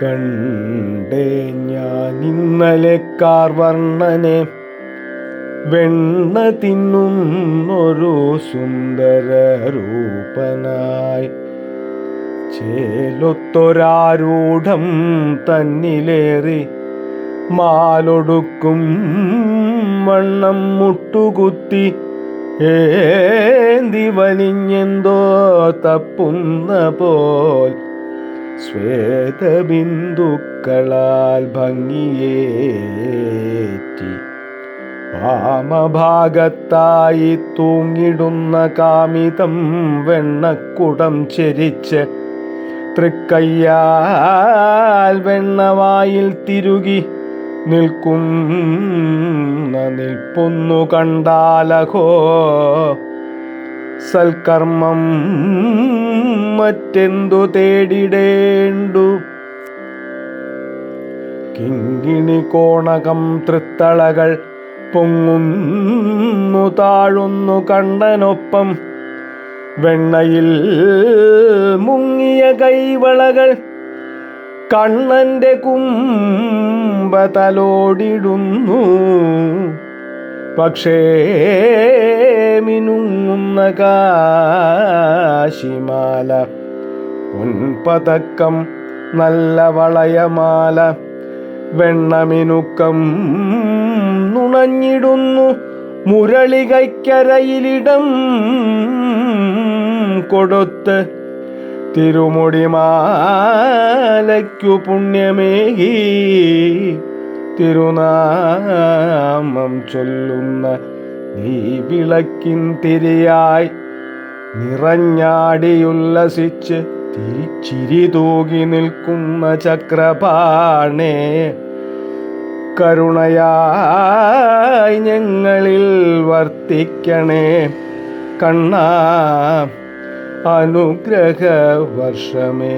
കണ്ടേ ഞാൻ ഇന്നലെ കാർവർണനെ വെണ്ണ തിന്നുന്നൊരു സുന്ദര രൂപനായി ചേലൊത്തൊരാരൂഢം തന്നിലേറി മാലൊടുക്കും വണ്ണം മുട്ടുകുത്തി ഏന്തി വലിഞ്ഞെന്തോ തപ്പുന്ന പോൽ ശ്വേതബിന്ദുക്കളാൽ ഭംഗിയേറ്റി. വാമഭാഗത്തായി തൂങ്ങിടുന്ന കാമിതം വെണ്ണക്കുടം ചെരിച്ച് തൃക്കയ്യാൽ വെണ്ണവായിൽ തിരുകി നിൽക്കുന്ന നിൽപ്പൊന്നു കണ്ടാലഹോ സൽക്കർമ്മം മറ്റെന്തു തേടിടേണ്ടു? കിങ്ങിണി കോണകം തൃത്തളകൾ പൊങ്ങുന്നു താഴുന്നു കണ്ണനൊപ്പം വെണ്ണയിൽ മുങ്ങിയ കൈവളകൾ കണ്ണന്റെ കുമ്പതലോടിടുന്നു പക്ഷേ മിനുങ്ങുന്ന കാശിമാല. പൊൻപതക്കം നല്ല വളയമാല. വെണ്ണമിനുക്കം നുണഞ്ഞിടുന്നു മുരളികൈക്കരയിലിടം. കൊടുത്ത് തിരുമുടിമാലയ്ക്കു പുണ്യമേകി. തിരുനാമം ചൊല്ലുന്ന നീ വിളക്കിൻ തിരിയായി നിറഞ്ഞാടിയുല്ലസിച്ച് തിരിച്ചിരി തൂകി നിൽക്കുന്ന ചക്രപാണേ. കരുണയായി ഞങ്ങളിൽ വർത്തിക്കണേ കണ്ണ അനുഗ്രഹ വർഷമേ